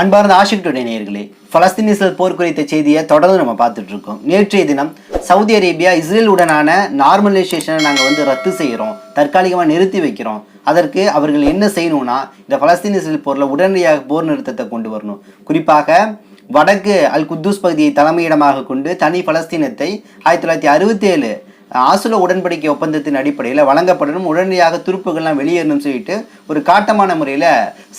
அன்பார்ந்த ஆஷிக் நேயர்களே Palestine Israel போர் குறித்த செய்தியை தொடர்ந்து நம்ம பார்த்துட்டு இருக்கோம். நேற்றைய தினம் சவுதி அரேபியா இஸ்ரேல் உடனான நார்மலைசேஷனை நாங்கள் வந்து ரத்து செய்கிறோம் தற்காலிகமாக நிறுத்தி வைக்கிறோம். அதற்கு அவர்கள் என்ன செய்யணும்னா இந்த பலஸ்தீன் இஸ்ரேல் போரில் உடனடியாக போர் நிறுத்தத்தை கொண்டு வரணும். குறிப்பாக வடக்கு அல் குத்தூஸ் பகுதியை தலைமையிடமாக கொண்டு தனி பலஸ்தீனத்தை ஆயிரத்தி தொள்ளாயிரத்தி அறுபத்தேழு ஆசுல உடன்படிக்கை ஒப்பந்தத்தின் அடிப்படையில் வழங்கப்படணும். உடனடியாக துருப்புகள்லாம் வெளியேறணும் சொல்லிட்டு ஒரு காட்டமான முறையில்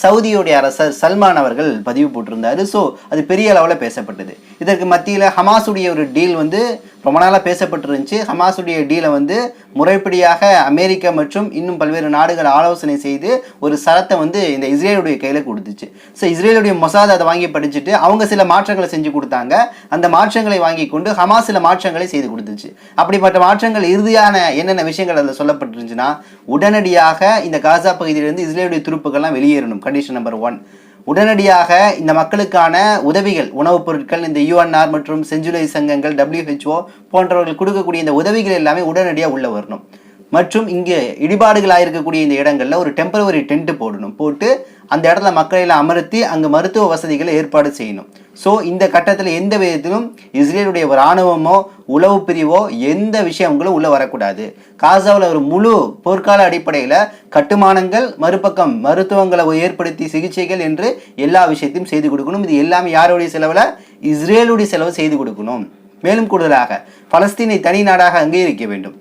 சவுதியுடைய அரசர் சல்மான் அவர்கள் பதிவு போட்டிருந்தார். ஸோ அது பெரிய அளவில் பேசப்பட்டது. இதற்கு மத்தியில் ஹமாஸுடைய ஒரு டீல் வந்து ரொம்ப நாளாக பேசப்பட்டிருந்துச்சு. ஹமாஸுடைய டீலை வந்து முறைப்படியாக அமெரிக்கா மற்றும் இன்னும் பல்வேறு நாடுகள் ஆலோசனை செய்து ஒரு சரத்தை வந்து இந்த இஸ்ரேலுடைய கையில் கொடுத்துச்சு. ஸோ இஸ்ரேலுடைய மொசாத் அதை வாங்கி படிச்சுட்டு அவங்க சில மாற்றங்களை செஞ்சு கொடுத்தாங்க. அந்த மாற்றங்களை வாங்கி கொண்டு ஹமாஸ் சில மாற்றங்களை செய்து கொடுத்துச்சு. அப்படிப்பட்ட மாற்றங்கள் இறுதியான என்னென்ன விஷயங்கள் அதில் சொல்லப்பட்டிருந்துச்சுன்னா உடனடியாக இந்த காசா பகுதியிலிருந்து இஸ்ரேலுடைய துருப்புகள்லாம் வெளியேறணும் கண்டிஷன் நம்பர் ஒன் உடனடியாக இந்த மக்களுக்கான உதவிகள் உணவுப் பொருட்கள் இந்த யுஎன்ஆர் மற்றும் செஞ்சுலை சங்கங்கள் டபிள்யூஹெச்ஓ போன்றவர்கள் கொடுக்கக்கூடிய இந்த உதவிகள் எல்லாமே உடனடியாக உள்ள வரணும். மற்றும் இங்கே இடிபாடுகளாக இருக்கக்கூடிய இந்த இடங்களில் ஒரு டெம்பரவரி டென்ட் போடணும். போட்டு அந்த இடத்துல மக்களை எல்லாம் அமர்த்தி அங்கே மருத்துவ வசதிகளை ஏற்பாடு செய்யணும். ஸோ இந்த கட்டத்தில் எந்த விதத்திலும் இஸ்ரேலுடைய இராணுவமோ உளவு பிரிவோ எந்த விஷயங்களும் உள்ளே வரக்கூடாது. காசாவில் ஒரு முழு போர்க்கால அடிப்படையில் கட்டுமானங்கள் மறுபக்கம் மருத்துவங்களை ஏற்படுத்தி சிகிச்சைகள் என்று எல்லா விஷயத்தையும் செய்து கொடுக்கணும். இது எல்லாமே யாருடைய செலவில்? இஸ்ரேலுடைய செலவு செய்து கொடுக்கணும். மேலும் கூடுதலாக பலஸ்தீனை தனி நாடாக அங்கீகரிக்க வேண்டும்.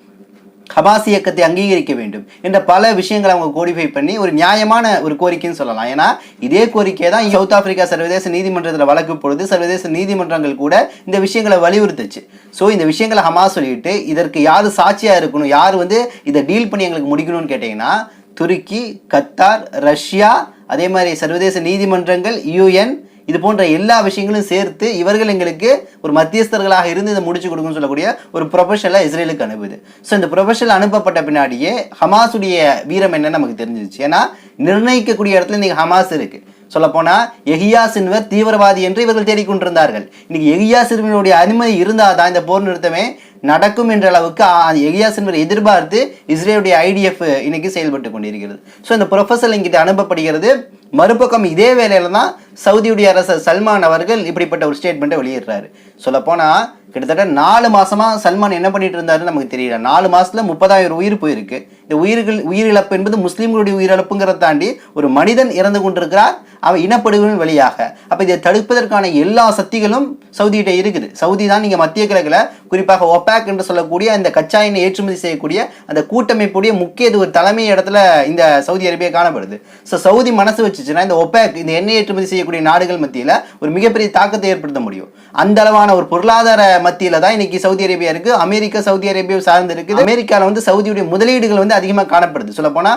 ஹபாஸ் இயக்கத்தை அங்கீகரிக்க வேண்டும் என்ற பல விஷயங்களை அவங்க கோடிஃபை பண்ணி ஒரு நியாயமான ஒரு கோரிக்கைன்னு சொல்லலாம். ஏன்னா இதே கோரிக்கை தான் சவுத் ஆப்பிரிக்கா சர்வதேச நீதிமன்றத்தில் வழக்கு பொழுது சர்வதேச நீதிமன்றங்கள் கூட இந்த விஷயங்களை வலியுறுத்துச்சு. ஸோ இந்த விஷயங்களை ஹமாஸ் சொல்லிட்டு இதற்கு யார் சாட்சியாக இருக்கணும்? யார் வந்து இதை டீல் பண்ணி எங்களுக்கு முடிக்கணும்னு கேட்டிங்கன்னா துருக்கி கத்தார் ரஷ்யா அதே மாதிரி சர்வதேச நீதிமன்றங்கள் யூஎன் இது போன்ற எல்லா விஷயங்களும் சேர்த்து இவர்கள் எங்களுக்கு ஒரு மத்தியஸ்தர்களாக இருந்து இதை முடிச்சு கொடுக்குன்னு சொல்லக்கூடிய ஒரு ப்ரொஃபஷனலாக இஸ்ரேலுக்கு அனுப்புது. ஸோ இந்த ப்ரொஃபஷனல் அனுப்பப்பட்ட பின்னாடியே ஹமாஸுடைய வீரம் என்னன்னு நமக்கு தெரிஞ்சிச்சு ஏன்னா நிர்ணயிக்கக்கூடிய இடத்துல இன்றைக்கி ஹமாஸ் இருக்கு. சொல்லப்போனால் எஹியா சின்வர் தீவிரவாதி என்று இவர்கள் தேடிக்கொண்டிருந்தார்கள். இன்னைக்கு எஹியா சின்வனுடைய அனுமதி இருந்தால் தான் இந்த போர் நிறுத்தமே நடக்கும் என்ற அளவுக்கு எகியா சின்வர் எதிர்பார்த்து இஸ்ரேலுடைய ஐடிஎஃப் இன்னைக்கு செயல்பட்டு கொண்டிருக்கிறது. ஸோ இந்த ப்ரொஃபஸர் இங்கிட்ட அனுப்பப்படுகிறது. மறுபக்கம் இதே வேலையில் தான் சவுதியுடைய அரசர் சல்மான் அவர்கள் இப்படிப்பட்ட ஒரு ஸ்டேட்மெண்ட்டை வெளியிடுறாரு. சொல்லப்போனால் கிட்டத்தட்ட நாலு மாசமா சல்மான் என்ன பண்ணிட்டு இருந்தாருன்னு நமக்கு தெரியல. நாலு மாசத்துல முப்பதாயிரம் உயிர் போயிருக்கு. இந்த உயிர்கள் உயிரிழப்பு என்பது முஸ்லீம்களுடைய உயிரிழப்புங்கிறத தாண்டி ஒரு மனிதன் இறந்து கொண்டிருக்கிறார். அவன் இனப்படுகொலின் வழியாக. அப்போ இதை தடுப்பதற்கான எல்லா சக்திகளும் சவுதிகிட்ட இருக்குது. சவுதி தான் நீங்க மத்திய கிழக்குல குறிப்பாக ஒபேக் என்று சொல்லக்கூடிய இந்த கச்சா எண்ணெய் ஏற்றுமதி செய்யக்கூடிய அந்த கூட்டமைப்புடைய முக்கிய ஒரு தலைமை இடத்துல இந்த சவுதி அரேபியா காணப்படுது. ஸோ சவுதி மனசு வச்சு வச்சுச்சுன்னா இந்த ஒப்பேக் இந்த எண்ணெய் ஏற்றுமதி செய்யக்கூடிய நாடுகள் மத்தியில் ஒரு மிகப்பெரிய தாக்கத்தை ஏற்படுத்த முடியும். அந்த அளவான ஒரு பொருளாதார மத்தியில தான் இன்னைக்கு சவுதி அரேபியா இருக்கு. அமெரிக்கா சவுதி அரேபியா சார்ந்து இருக்குது அமெரிக்கால வந்து சவுதியுடைய முதலீடுகள் வந்து அதிகமாக காணப்படுது. சொல்ல போனா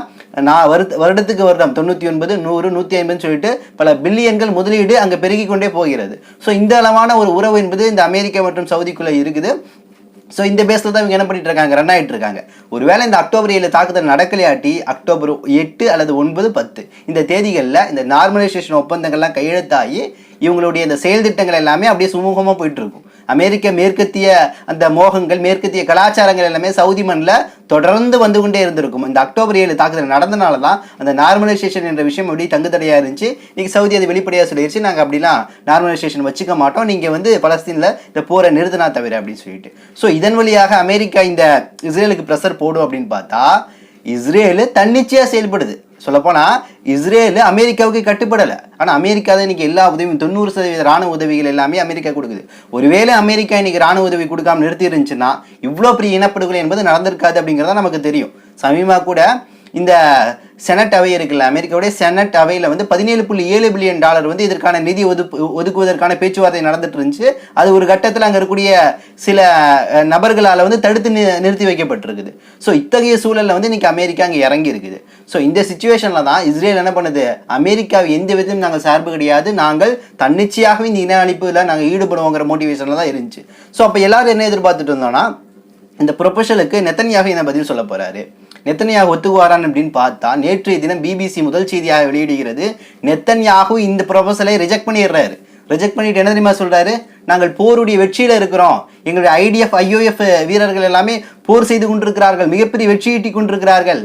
நான் வருட வருடத்துக்கு வருடம் தொண்ணூத்தி ஒன்பது நூறு நூத்தி ஐம்பதுன்னு சொல்லிட்டு பல பில்லியன்கள் முதலீடு அங்கே பெருகி கொண்டே போகிறது. ஸோ இந்த அளவான ஒரு உறவு என்பது இந்த அமெரிக்கா மற்றும் சவுதிக்குள்ளே இருக்குது. ஸோ இந்த பேஸில் தான் இவங்க என்ன பண்ணிட்டு இருக்காங்க ரன் ஆகிட்டு இருக்காங்க ஒருவேளை இந்த அக்டோபர் ஏழு தாக்குதல் நடக்கலையாட்டி அக்டோபர் எட்டு அல்லது ஒன்பது பத்து. இந்த தேதிகளில் இந்த நார்மலைசேஷன் ஒப்பந்தங்கள்லாம் கையெழுத்தாகி இவங்களுடைய இந்த செயல் திட்டங்கள் எல்லாமே அப்படியே சுமூகமாக போயிட்டு இருக்கும் அமெரிக்க மேற்கத்திய அந்த மோகங்கள் மேற்கத்திய கலாச்சாரங்கள் எல்லாமே சவுதி மண்ணில் தொடர்ந்து வந்து கொண்டே இருந்திருக்கும். இந்த அக்டோபர் ஏழு தாக்குதல் நடந்தனால தான் அந்த நார்மலைசேஷன் என்ற விஷயம் அப்படி தங்குதடையாக இருந்துச்சு. இன்னைக்கு சவுதி அது வெளிப்படையாக சொல்லிடுச்சு நாங்கள் அப்படிலாம் நார்மலைசேஷன் வச்சுக்க மாட்டோம். நீங்கள் வந்து பலஸ்தீனில் இந்த போரை நிறுத்தினா தவிர அப்படின்னு சொல்லிட்டு. ஸோ இதன் வழியாக அமெரிக்கா இந்த இஸ்ரேலுக்கு ப்ரெஷர் போடும் அப்படின்னு பார்த்தா இஸ்ரேலு தன்னிச்சையாக செயல்படுது. சொல்லப்போனால் இஸ்ரேல் அமெரிக்காவுக்கு கட்டுப்படலை. ஆனால் அமெரிக்கா தான் இன்றைக்கி எல்லா உதவியும் தொண்ணூறு சதவீத ராணுவ உதவிகள் எல்லாமே அமெரிக்கா கொடுக்குது. ஒருவேளை அமெரிக்கா இன்னைக்கு ராணுவ உதவி கொடுக்காம நிறுத்தி இருந்துச்சுன்னா இவ்வளோ பெரிய இனப்படுகொலை என்பது நடந்திருக்காது அப்படிங்கிறத நமக்கு தெரியும். சமீபமாக கூட இந்த செனட் அவை இருக்குல்ல அமெரிக்காவுடைய செனட் அவையில் வந்து பதினேழு புள்ளி ஏழு பில்லியன் டாலர் வந்து இதற்கான நிதி ஒதுக்கு ஒதுக்குவதற்கான பேச்சுவார்த்தை நடந்துட்டு இருந்துச்சு. அது ஒரு கட்டத்தில் அங்கே இருக்கக்கூடிய சில நபர்களால் வந்து தடுத்து நி- நிறுத்தி வைக்கப்பட்டிருக்குது. ஸோ இத்தகைய சூழலில் வந்து இன்னைக்கு அமெரிக்கா அங்கே இறங்கி இருக்குது. ஸோ இந்த சுச்சுவேஷனில் தான் இஸ்ரேல் என்ன பண்ணுது? அமெரிக்காவை எந்த விதத்திலும் நாங்கள் சார்பு கிடையாது. நாங்கள் தன்னிச்சையாகவே இந்த இன அழிப்பில் நாங்கள் ஈடுபடுவோங்கிற மோட்டிவேஷனில் தான் இருந்துச்சு. ஸோ அப்போ எல்லோரும் என்ன எதிர்பார்த்துட்டு இருந்தோம்னா இந்த ப்ரொபஷலுக்கு நெத்தனியாக என்ன பதில் சொல்ல போகிறாரு நெத்தனியாக ஒத்துக்குவாரான் அப்படின்னு பார்த்தா நேற்றைய தினம் பிபிசி முதல் செய்தியாக வெளியிடுகிறது நெத்தன்யாகு இந்த ப்ரொபோசலை ரிஜெக்ட் பண்ணிடுறாரு. ரிஜெக்ட் பண்ணிட்டு என்ன தெரியுமா சொல்கிறாரு நாங்கள் போருடைய வெற்றியில் இருக்கிறோம். எங்களுடைய ஐடிஎஃப் ஐஓஎஃப் வீரர்கள் எல்லாமே போர் செய்து கொண்டிருக்கிறார்கள். மிகப்பெரிய வெற்றி ஈட்டி கொண்டிருக்கிறார்கள்.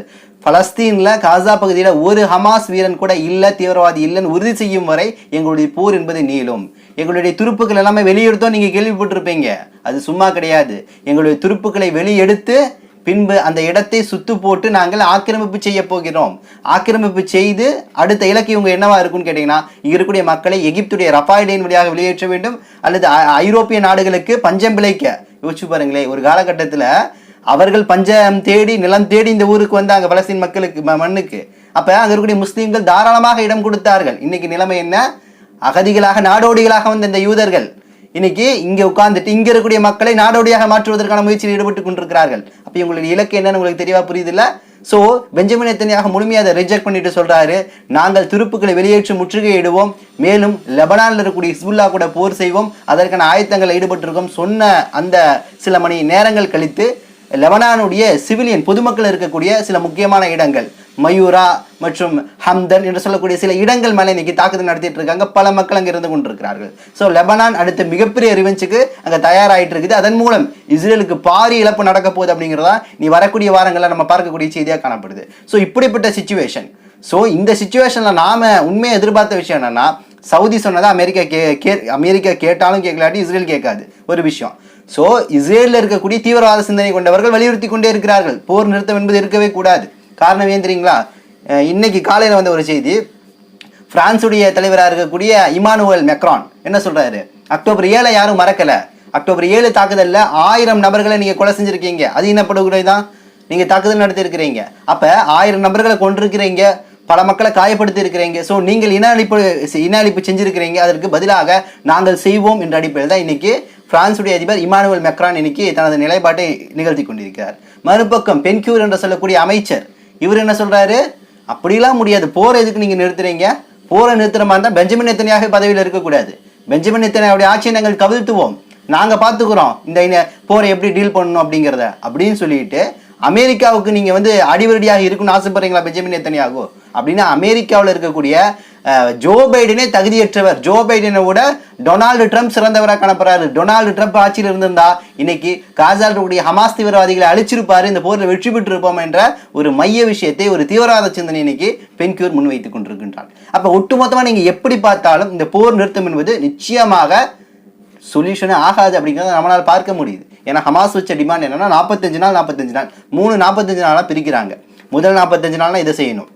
பலஸ்தீனில் காசா பகுதியில் ஒரு ஹமாஸ் வீரன் கூட இல்லை தீவிரவாதி இல்லைன்னு உறுதி செய்யும் வரை எங்களுடைய போர் என்பது நீளும். எங்களுடைய துருப்புக்கள் எல்லாமே வெளியெடுத்தோம் நீங்கள் கேள்விப்பட்டிருப்பீங்க. அது சும்மா கிடையாது. எங்களுடைய துருப்புக்களை வெளியெடுத்து பின்பு அந்த இடத்தை சுத்து போட்டு நாங்கள் ஆக்கிரமிப்பு செய்ய போகிறோம். ஆக்கிரமிப்பு செய்து அடுத்த இலக்கு இவங்க என்னவா இருக்கும்னு கேட்டீங்கன்னா இருக்கக்கூடிய மக்களை எகிப்துடைய ரஃபாய்டைன் வழியாக வெளியேற்ற வேண்டும். அல்லது ஐரோப்பிய நாடுகளுக்கு பஞ்சம் பிழைக்க. யோசிச்சு பாருங்களேன் ஒரு காலகட்டத்தில் அவர்கள் பஞ்சம் தேடி நிலம் தேடி இந்த ஊருக்கு வந்தாங்க பலஸ்தீன் மக்களுக்கு ம- மண்ணுக்கு. அப்போ அங்கே இருக்கக்கூடிய முஸ்லீம்கள் தாராளமாக இடம் கொடுத்தார்கள். இன்னைக்கு நிலைமை என்ன? அகதிகளாக நாடோடிகளாக வந்த இந்த யூதர்கள் இன்னைக்கு இங்கே உட்கார்ந்துட்டு இங்கே இருக்கக்கூடிய மக்களை நாடோடியாக மாற்றுவதற்கான முயற்சியில் ஈடுபட்டு கொண்டிருக்கிறார்கள். அப்போ உங்களுடைய இலக்கு என்னன்னு உங்களுக்கு தெளிவாக புரியுது இல்லை ஸோ பெஞ்சமின் எத்தனையாக முழுமையாக அதை ரிஜெக்ட் பண்ணிட்டு சொல்கிறாரு நாங்கள் துருப்புக்களை வெளியேற்றி முற்றுகையிடுவோம். மேலும் லெபனானில் இருக்கக்கூடிய ஹிஸ்புல்லா கூட போர் செய்வோம். அதற்கான ஆயத்தங்கள் ஈடுபட்டிருக்கோம். சொன்ன அந்த சில மணி நேரங்கள் கழித்து லெபனானுடைய சிவிலியன் பொதுமக்கள் இருக்கக்கூடிய சில முக்கியமான இடங்கள். மயூரா மற்றும் ஹம்தன் என்று சொல்லக்கூடிய சில இடங்கள் மேலே இன்னைக்கு தாக்குதல் நடத்திட்டு இருக்காங்க. பல மக்கள் அங்கே இருந்து கொண்டிருக்கிறார்கள். ஸோ லெபனான் அடுத்த மிகப்பெரிய ரிவெஞ்சுக்கு அங்கே தயாராயிட்டு இருக்குது. அதன் மூலம் இஸ்ரேலுக்கு பாரி இழப்பு நடக்க போகுது அப்படிங்கிறதா நீ வரக்கூடிய வாரங்களில் நம்ம பார்க்கக்கூடிய செய்தியாக காணப்படுது. ஸோ இப்படிப்பட்ட சுச்சுவேஷன் ஸோ இந்த சுச்சுவேஷனில் நாம உண்மையை எதிர்பார்த்த விஷயம் என்னென்னா சவுதி சொன்னதை அமெரிக்கா கே கே அமெரிக்கா கேட்டாலும் கேட்கலாட்டி இஸ்ரேல் கேட்காது. ஒரு விஷயம். ஸோ இஸ்ரேலில் இருக்கக்கூடிய தீவிரவாத சிந்தனை கொண்டவர்கள் வலியுறுத்தி கொண்டே இருக்கிறார்கள். போர் நிறுத்தம் என்பது இருக்கவே கூடாது. காரணம் ஏன் தெரியுங்களா இன்னைக்கு காலையில் வந்த ஒரு செய்தி. பிரான்சுடைய தலைவராக இருக்கக்கூடிய இமானுவல் மெக்ரான். என்ன சொல்கிறாரு அக்டோபர் ஏழை யாரும் மறக்கல. அக்டோபர் ஏழு தாக்குதலில் ஆயிரம் நபர்களை நீங்கள் கொலை செஞ்சுருக்கீங்க. அது இனப்படுகொலை தான்? நீங்கள் தாக்குதல் நடத்தியிருக்கிறீங்க. அப்போ ஆயிரம் நபர்களை கொண்டிருக்கிறீங்க பல மக்களை காயப்படுத்தி இருக்கிறீங்க ஸோ நீங்கள் இன அழிப்பு இன அழிப்பு செஞ்சுருக்கிறீங்க. அதற்கு பதிலாக நாங்கள் செய்வோம் என்ற அடிப்படையில் தான் இன்னைக்கு பிரான்சுடைய அதிபர் இமானுவல் மெக்ரான் இன்னைக்கு தனது நிலைப்பாட்டை நிகழ்த்தி கொண்டிருக்கிறார். மறுபக்கம் பென்கியூர் என்று சொல்லக்கூடிய அமைச்சர் இவர் என்ன சொல்கிறாரு அப்படிலாம் முடியாது. போரை எதுக்கு நீங்கள் நிறுத்துறீங்க? போரை நிறுத்துற மாதிரி தான் பெஞ்சமின் நெத்தனியாக பதவியில் இருக்கக்கூடாது. பெஞ்சமின் நெத்தனியாவுடைய ஆட்சியை நாங்கள் கவிழ்த்துவோம். நாங்கள் பார்த்துக்குறோம். இந்த போரை எப்படி டீல் பண்ணணும் அப்படிங்கிறத. அப்படின்னு சொல்லிட்டு அமெரிக்காவுக்கு நீங்கள் வந்து அடிவரடியாக இருக்குன்னு ஆசைப்படுறீங்களா பெஞ்சமின் நெத்தனியாகு அப்படின்னா அமெரிக்காவில் இருக்கக்கூடிய ஜோ பைடனே தகுதியற்றவர். ஜோ பைடனை விட டொனால்டு ட்ரம்ப் சிறந்தவராக காணப்படுறாரு. டொனால்டு ட்ரம்ப் ஆட்சியில் இருந்திருந்தா இன்னைக்கு காசால் இருக்கக்கூடிய ஹமாஸ் தீவிரவாதிகளை அழிச்சிருப்பாரு இந்த போரில் வெற்றி பெற்றிருப்போம் என்ற ஒரு மைய விஷயத்தை ஒரு தீவிரவாத சிந்தனை இன்னைக்கு பென்கியூர் முன்வைத்துக் கொண்டிருக்கின்றார். அப்போ ஒட்டுமொத்தமாக நீங்கள் எப்படி பார்த்தாலும் இந்த போர் நிறுத்தம் என்பது நிச்சயமாக சொல்யூஷனே ஆகாது அப்படிங்கிறத நம்மளால் பார்க்க முடியுது. ஏன்னா ஹமாஸ் வச்ச டிமாண்ட் என்னன்னா நாற்பத்தஞ்சு நாள் நாற்பத்தஞ்சு நாள். மூணு நாற்பத்தஞ்சு நாளாக பிரிக்கிறாங்க. முதல் நாற்பத்தஞ்சு நாள்னா இதை செய்யணும்.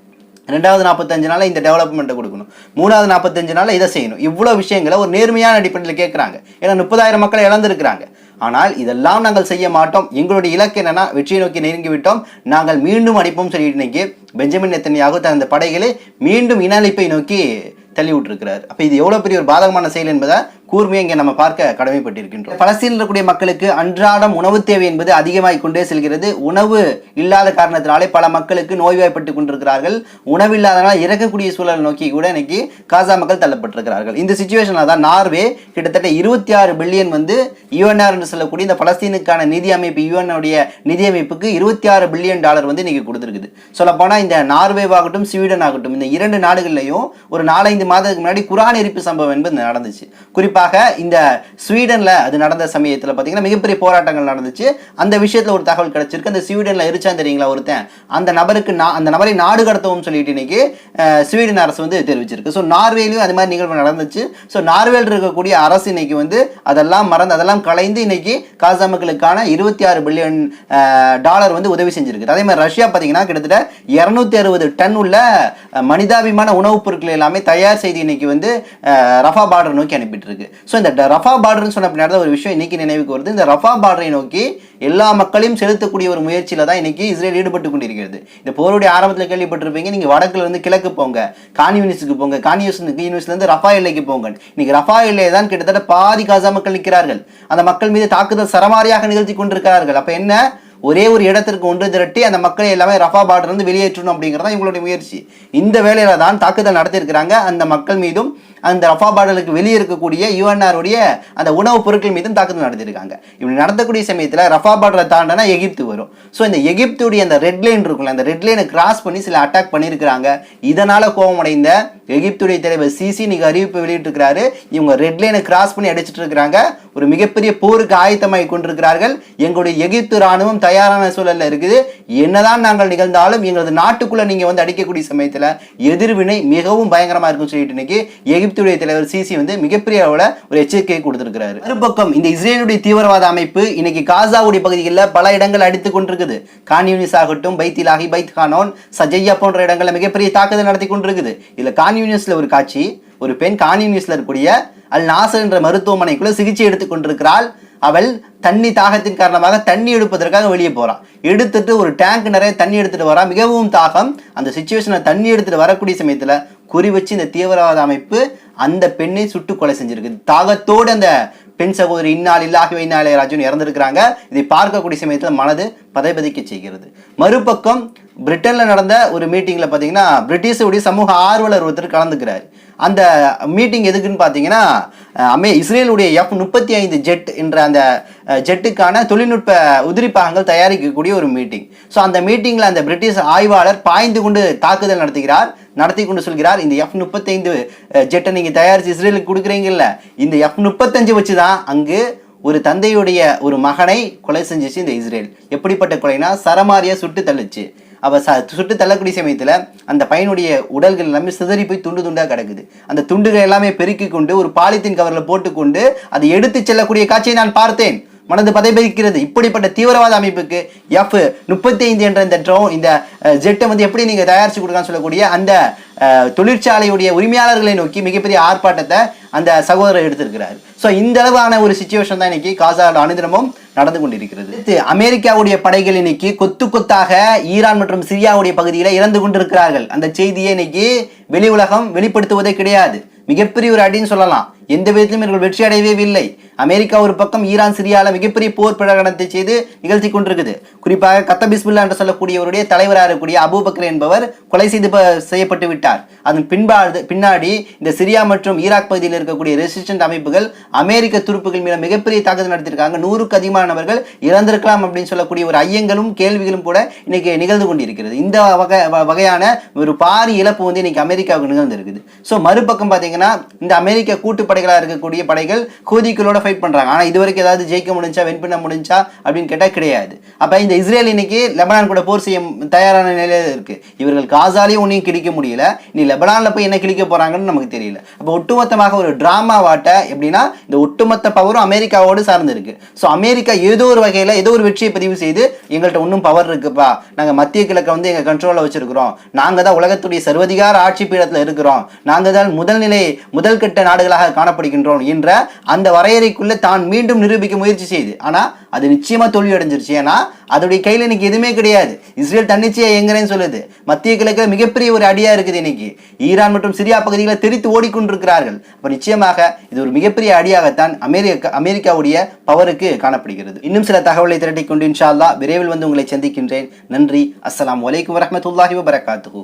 ரெண்டாவது நாற்பத்தஞ்சு நாளில் இந்த டெவலப்மெண்ட்டை கொடுக்கணும். மூணாவது நாற்பத்தஞ்சு நாளில் இதை செய்யணும். இவ்வளோ விஷயங்களை ஒரு நேர்மையான அடிப்படையில் கேட்குறாங்க. ஏன்னா முப்பதாயிரம் மக்களை இழந்திருக்கிறாங்க. ஆனால் இதெல்லாம் நாங்கள் செய்ய மாட்டோம். எங்களுடைய இலக்கு என்னன்னா வெற்றியை நோக்கி நெருங்கி விட்டோம். நாங்கள் மீண்டும் அடிப்போம் சொல்லிட்டு இன்னைக்கு பெஞ்சமின் நெத்தனியாக தனது படைகளை மீண்டும் இனஅழிப்பை நோக்கி தள்ளி விட்டுருக்கிறார் அப்போ இது எவ்வளோ பெரிய ஒரு பாதகமான செயல் என்பதை கூர்மையை இங்கே நம்ம பார்க்க கடமைப்பட்டிருக்கின்றோம். பலஸ்தீனில் இருக்கக்கூடிய மக்களுக்கு அன்றாடம் உணவு தேவை என்பது அதிகமாகிக் கொண்டே செல்கிறது. உணவு இல்லாத காரணத்தினாலே பல மக்களுக்கு நோய்வாய்ப்பட்டு கொண்டிருக்கிறார்கள். உணவு இல்லாதனால இறக்கக்கூடிய சூழல் நோக்கி கூட இன்னைக்கு காசா மக்கள் தள்ளப்பட்டிருக்கிறார்கள். இந்த சுச்சுவேஷனில் தான் நார்வே கிட்டத்தட்ட இருபத்தி ஆறு பில்லியன் வந்து யுஎன்ஆர் என்று சொல்லக்கூடிய இந்த பலஸ்தீனுக்கான நிதி அமைப்பு யுஎன்னுடைய நிதி அமைப்புக்கு இருபத்தி ஆறு பில்லியன் டாலர் வந்து இன்னைக்கு கொடுத்துருக்குது. சொல்லப்போனால் இந்த நார்வேவாகட்டும் ஸ்வீடன் ஆகட்டும் இந்த இரண்டு நாடுகள்லையும் ஒரு நாலஞ்சு மாதத்துக்கு முன்னாடி குரான் எரிப்பு சம்பவம் என்பது நடந்துச்சு. குறிப்பாக இந்த ஸ்வீடனில் அது நடந்த சமயத்தில் பார்த்தீங்கன்னா மிகப்பெரிய போராட்டங்கள் நடந்துச்சு. அந்த விஷயத்தில் ஒரு தகவல் கிடைச்சிருக்கு. அந்த ஸ்வீடனில் எரிச்சான் தெரியுங்களா ஒருத்தன்? அந்த நபருக்கு நான் அந்த நபரை நாடு கடத்தவும் சொல்லிட்டு இன்னைக்கு ஸ்வீடன் அரசு வந்து தெரிவிச்சிருக்கு. ஸோ நார்வேலையும் அது மாதிரி நிகழ்வு நடந்துச்சு. ஸோ நார்வேல இருக்கக்கூடிய அரசு இன்னைக்கு வந்து அதெல்லாம் மறந்து அதெல்லாம் கலைந்து இன்னைக்கு காசா மக்களுக்கான இருபத்தி ஆறு பில்லியன் டாலர் வந்து உதவி செஞ்சிருக்கு. அதே மாதிரி ரஷ்யா பார்த்தீங்கன்னா கிட்டத்தட்ட இரநூத்தி அறுபது டன் உள்ள மனிதாபிமான உணவுப் பொருட்கள் எல்லாமே தயார் செய்து இன்னைக்கு வந்து ரஃபா பார்டர் நோக்கி அனுப்பிட்டு இருக்கு. ஸோ இந்த ரஃபா பார்டர்னு சொன்ன பின்னாடி ஒரு விஷயம் இன்றைக்கி நினைவுக்கு வருது. இந்த ரஃபா பார்டரை நோக்கி எல்லா மக்களையும் செலுத்தக்கூடிய ஒரு முயற்சியில் தான் இன்றைக்கி இஸ்ரேல் ஈடுபட்டு கொண்டிருக்கிறது. இந்த போருடைய ஆரம்பத்தில் கேள்விப்பட்டிருப்பீங்க நீங்கள் வடக்குல இருந்து கிழக்கு போங்க கான்யூனிஸ்டுக்கு போங்க கான்யூனிஸ்க்கு யூனிவர்ஸ்லேருந்து ரஃபா எல்லைக்கு போங்க. இன்றைக்கி ரஃபா எல்லையை தான் கிட்டத்தட்ட பாதி காசா மக்கள் நிற்கிறார்கள் அந்த மக்கள் மீது தாக்குதல் சரமாரியாக நிகழ்த்தி கொண்டிருக்கிறார்கள். அப்போ என்ன? ஒரே ஒரு இடத்திற்கு ஒன்று திரட்டி அந்த மக்களை எல்லாமே ரஃபா பார்டர் வந்து வெளியேற்றணும் அப்படிங்கிறதா இவங்களுடைய முயற்சி. இந்த வேலையில தான் தாக்குதல் நடத்தியிருக்கிறாங்க. அந்த மக்கள் மீதும் அந்த ரஃபா பாடலுக்கு வெளியே இருக்கக்கூடிய யுஎன்ஆருடைய அந்த உணவுப் பொருட்கள் மீதும் தாக்குதல் நடத்தியிருக்காங்க. இப்படி நடத்தக்கூடிய சமயத்தில் ரஃபா பார்டரை தாண்டினா எகிப்து வரும். ஸோ இந்த எகிப்துடைய அந்த ரெட் லைன் இருக்குல்ல அந்த ரெட் லைனை கிராஸ் பண்ணி சில அட்டாக் பண்ணியிருக்கிறாங்க. இதனால் கோபமடைந்த எகிப்துடைய தலைவர் சிசி இன்னைக்கு அறிவிப்பு வெளியிட்டிருக்கிறாரு. இவங்க ரெட் லைனை கிராஸ் பண்ணி அடிச்சிட்டு இருக்கிறாங்க. ஒரு மிகப்பெரிய போருக்கு ஆயத்தமாகி கொண்டிருக்கிறார்கள். எங்களுடைய எகிப்து ராணுவம் தயாரான சூழலில் இருக்குது. என்னதான் நாங்கள் நிகழ்ந்தாலும் எங்களது நாட்டுக்குள்ளே நீங்கள் வந்து அடிக்கக்கூடிய சமயத்தில் எதிர்வினை மிகவும் பயங்கரமாக இருக்குன்னு சொல்லிட்டு இன்னைக்கு எகிப்துடைய தலைவர் சிசி வந்து மிகப்பெரிய அளவில் ஒரு எச்சரிக்கையை கொடுத்திருக்கிறாரு. மறுபக்கம் இந்த இஸ்ரேலுடைய தீவிரவாத அமைப்பு இன்னைக்கு காசாவுடைய பகுதிகளில் பல இடங்கள் அடித்துக் கொண்டிருக்குது. கான்யூனிஸ் ஆகட்டும் பைத்திலாகி பைத் கானோன் சஜையா போன்ற இடங்களில் மிகப்பெரிய தாக்குதல் நடத்தி கொண்டிருக்குது. இதுல கான்யூனிஸ்ல ஒரு காட்சி ஒரு பெண் கான்யூனிஸ்ல இருக்கக்கூடிய அல் நாசர் என்ற மருத்துவமனைக்குள்ள சிகிச்சை எடுத்துக் கொண்டிருக்கிறாள். அவள் தண்ணி தாகத்தின் காரணமாக தண்ணி எடுப்பதற்காக வெளியே போறான் எடுத்துட்டு ஒரு டேங்க் நிறைய தண்ணி எடுத்துட்டு வரா. மிகவும் தாகம். அந்த சுச்சுவேஷனில் தண்ணி எடுத்துட்டு வரக்கூடிய சமயத்துல குறி வச்சு இந்த தீவிரவாத அமைப்பு அந்த பெண்ணை சுட்டு கொலை செஞ்சிருக்கு. தாகத்தோடு அந்த பெண் சகோதரி இன்னால் இல்லாகவே வைநாளே ராஜன் இறந்திருக்கிறாங்க. இதை பார்க்கக்கூடிய சமயத்தில் மனது பதைபதிக்க செய்கிறது. மறுபக்கம் பிரிட்டன்ல நடந்த ஒரு மீட்டிங்ல பார்த்தீங்கன்னா பிரிட்டிஷுடைய சமூக ஆர்வலர் ஒருத்தர் கலந்துக்கிறார். அந்த மீட்டிங் எதுக்குன்னு பார்த்தீங்கன்னா அமே இஸ்ரேலுடைய எஃப் முப்பத்தி ஐந்து ஜெட் என்ற அந்த ஜெட்டுக்கான தொழில்நுட்ப உதிரிப்பாகங்கள் தயாரிக்கக்கூடிய ஒரு மீட்டிங் ஸோ அந்த மீட்டிங்கில் அந்த பிரிட்டிஷ் ஆய்வாளர் பாய்ந்து கொண்டு தாக்குதல் நடத்துகிறார் நடத்தி கொண்டு சொல்கிறார் இந்த எஃப் முப்பத்தைந்து ஜெட்டை நீங்கள் தயாரித்து இஸ்ரேலுக்கு கொடுக்குறீங்கல்ல இந்த எஃப் முப்பத்தஞ்சு வச்சு தான் அங்கு ஒரு தந்தையுடைய ஒரு மகனை கொலை செஞ்சுச்சு இந்த இஸ்ரேல். எப்படிப்பட்ட கொலைனா சரமாரியா சுட்டு தள்ளுச்சு. அவ ச சுட்டு தள்ளக்கூடிய சமயத்தில் அந்த பையனுடைய உடல்கள் எல்லாமே சிதறி போய் துண்டு துண்டாக கிடக்குது. அந்த துண்டுகள் எல்லாமே பெருக்கி கொண்டு ஒரு பாலித்தீன் கவரில் போட்டுக்கொண்டு அதை எடுத்து செல்லக்கூடிய காட்சியை நான் பார்த்தேன். மனது பதைபதிக்கிறது இப்படிப்பட்ட தீவிரவாத அமைப்புக்கு எஃப் முப்பத்தி ஐந்து என்ற இந்த ட்ரோ இந்த ஜெட்டை வந்து எப்படி நீங்கள் தயாரித்து கொடுக்கலாம்னு சொல்லக்கூடிய அந்த தொழிற்சாலையுடைய உரிமையாளர்களை நோக்கி மிகப்பெரிய ஆர்ப்பாட்டத்தை அந்த சகோதரர் எடுத்திருக்கிறார். ஸோ இந்த அளவான ஒரு சுச்சுவேஷன் தான் இன்னைக்கு காசாவில் அனுதினமும் நடந்து கொண்டிருக்கிறது. அமெரிக்காவுடைய படைகள் இன்னைக்கு கொத்து கொத்தாக ஈரான் மற்றும் சிரியாவுடைய பகுதியில் இறந்து கொண்டிருக்கிறார்கள். அந்த செய்தியை இன்னைக்கு வெளி உலகம் வெளிப்படுத்துவதே கிடையாது. மிகப்பெரிய ஒரு அடின்னு சொல்லலாம். எந்த விதத்திலும் இவர்கள் வெற்றி அடையவே இல்லை அமெரிக்கா ஒரு பக்கம் ஈரான் சிரியால மிகப்பெரிய போர் பிரகடனத்தை செய்து நிகழ்த்தி கொண்டிருக்குது. குறிப்பாக கத்தபிஸ்மில்லா என்று சொல்லக்கூடியவருடைய தலைவராக இருக்கக்கூடிய அபூபக்கர் என்பவர் கொலை செய்து செய்யப்பட்டு விட்டார். அதன் பின்பாடு பின்னாடி இந்த சிரியா மற்றும் ஈராக் பகுதியில் இருக்கக்கூடிய ரெசிஸ்டன்ட் அமைப்புகள் அமெரிக்க துருப்புகள் மீது மிகப்பெரிய தாக்குதல் நடத்தியிருக்காங்க. நூறுக்கு அதிகமானவர்கள் இறந்திருக்கலாம் அப்படின்னு சொல்லக்கூடிய ஒரு ஐயங்களும் கேள்விகளும் கூட இன்னைக்கு நிகழ்ந்து கொண்டிருக்கிறது. இந்த வகை வகையான ஒரு பாரி இழப்பு வந்து இன்னைக்கு அமெரிக்காவுக்கு நிகழ்ந்திருக்குது. ஸோ மறுபக்கம் பார்த்தீங்கன்னா இந்த அமெரிக்க கூட்டுப்படை படைகளாக இருக்கக்கூடிய படைகள் கூதிகளோட ஃபைட் பண்ணுறாங்க ஆனால் இது வரைக்கும் ஏதாவது ஜெயிக்க முடிஞ்சா வென் பண்ண முடிஞ்சா அப்படின்னு கேட்டால் கிடையாது. அப்போ இந்த இஸ்ரேல் இன்னைக்கு லெபனான் கூட போர் செய்ய தயாரான நிலையில் இருக்குது இவர்கள் காசாலையும் ஒன்றையும் கிழிக்க முடியல. நீ லெபனானில் போய் என்ன கிழிக்க போகிறாங்கன்னு நமக்கு தெரியல. அப்போ ஒட்டுமொத்தமாக ஒரு ட்ராமா வாட்டை எப்படின்னா இந்த ஒட்டுமொத்த பவரும் அமெரிக்காவோடு சார்ந்து இருக்கு ஸோ அமெரிக்கா ஏதோ ஒரு வகையில் ஏதோ ஒரு வெற்றியை பதிவு செய்து எங்கள்கிட்ட இன்னும் பவர் இருக்குப்பா. நாங்கள் மத்திய கிழக்கை வந்து எங்கள் கண்ட்ரோலில் வச்சிருக்கிறோம். நாங்கள் தான் உலகத்துடைய சர்வதிகார ஆட்சி பீடத்தில் இருக்கிறோம். நாங்கள் தான் முதல் நிலை முதல் கட்ட நாடுகளாக காணப்படுகின்றோம் என்ற அந்த வரையறைக்குள்ள தான் மீண்டும் நிரூபிக்க முயற்சி செய்து. ஆனா அது நிச்சயமா தோல்வி அடைஞ்சிருச்சு ஏன்னா அதோடைய கையில இன்னைக்கு எதுவுமே கிடையாது. இஸ்ரேல் தன்னிச்சையாக எங்கிறேன்னு சொல்லுது. மத்திய கிழக்கில் மிகப்பெரிய ஒரு அடியா இருக்குது இன்னைக்கு. ஈரான் மற்றும் சிரியா பகுதிகளை தெரித்து ஓடிக்கொண்டிருக்கிறார்கள். அப்போ நிச்சயமாக இது ஒரு மிகப்பெரிய அடியாகத்தான் அமெரிக்கா அமெரிக்காவுடைய பவருக்கு காணப்படுகிறது. இன்னும் சில தகவலை திரட்டி கொண்டு இன்ஷா அல்லா விரைவில் வந்து உங்களை சந்திக்கின்றேன். நன்றி. அஸ்லாம் வலைக்கம் வரமத்துல்லாஹி வபரகாத்துஹு.